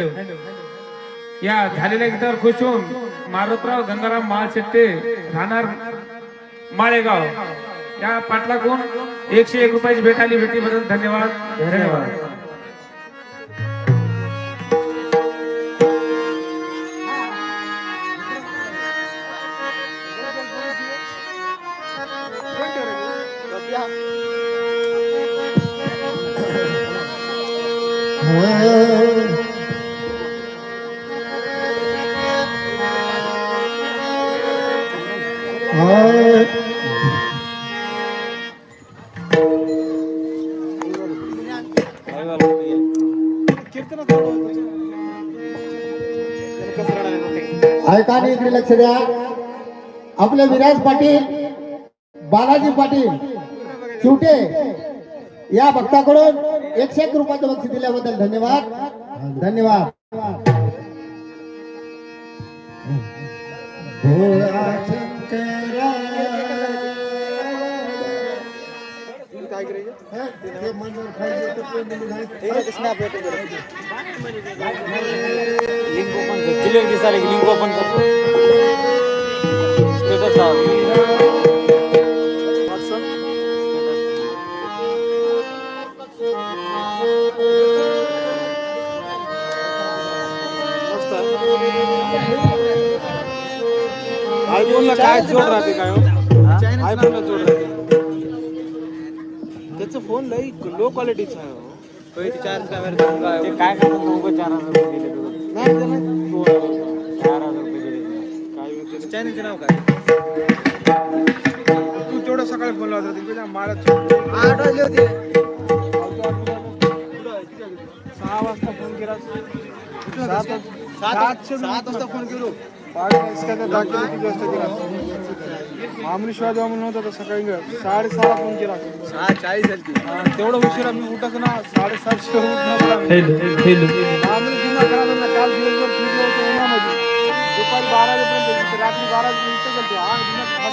Hello. या झालेल्या गीतावर खुश होऊन मारुतराव गंगाराम माळशेट्टे राहणार माळेगाव. या पाटलाकून एकशे एक रुपयाची भेट आली. भेटीबद्दल धन्यवाद. धन्यवाद. ऐका इकडे लक्ष द्या. आपले विराज पाटील बालाजी पाटील चिवटे या भक्ताकडून एकशे एक रुपयाचं बक्षीस दिल्याबद्दल धन्यवाद. धन्यवाद. स्टेटस आयफोनला काय जोड राहते काय आयफोनला जोड राहते. त्याचं फोन लई लो क्वालिटीचा आहे हो. चार ते काय करतात दोघं चार हजार रुपये दिले तुला. नाही ते. दोन चार हजार रुपये दिले काय म्हणते चॅनलचे नाव काय? तू तेवढं सकाळी लावत होती माळ्यात आठ वाजले होते. सहा वाजता फोन केला. सात सातशे सात वाजता फोन केलो. आम्ही म्हणून होता तर सकाळी साडेसहाला फोन केला. सहा चाळीस तेवढं उशिरा मी उठत ना साडेसातशे आम्ही खराब झाला. काल दिवसभर फिरलो होतो उन्हामध्ये. दुपारी बारा वाजेपर्यंत रात्री बारा वाजेपर्यंत. आज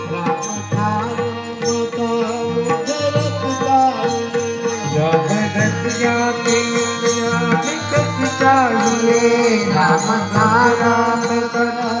झाला. श्रीराम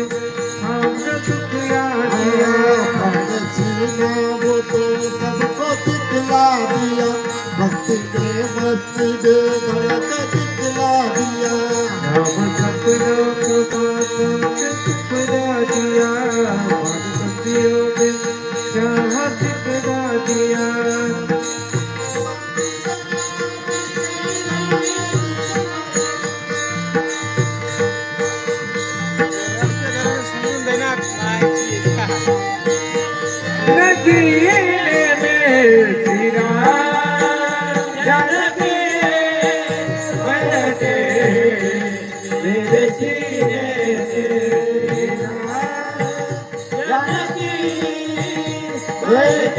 ਤੇ ਮੱਤ ਦੇ ਘਰ ਤੱਕ ਚਲਾ ਦਿਆ। ਰਾਮ ਸਤਨਾਮ ਕਾ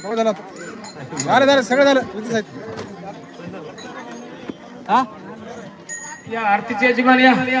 हो झालं झालं झालं सगळं झालं. तुझीच आहेत हा? या आरतीची अजिबात या.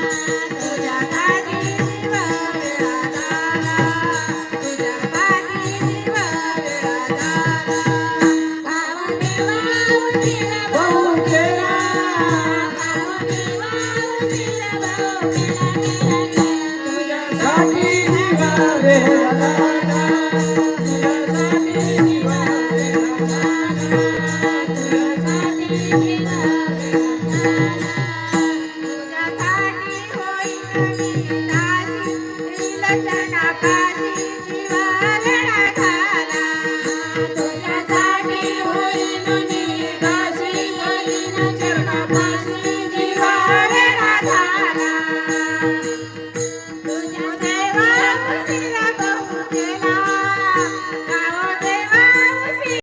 Música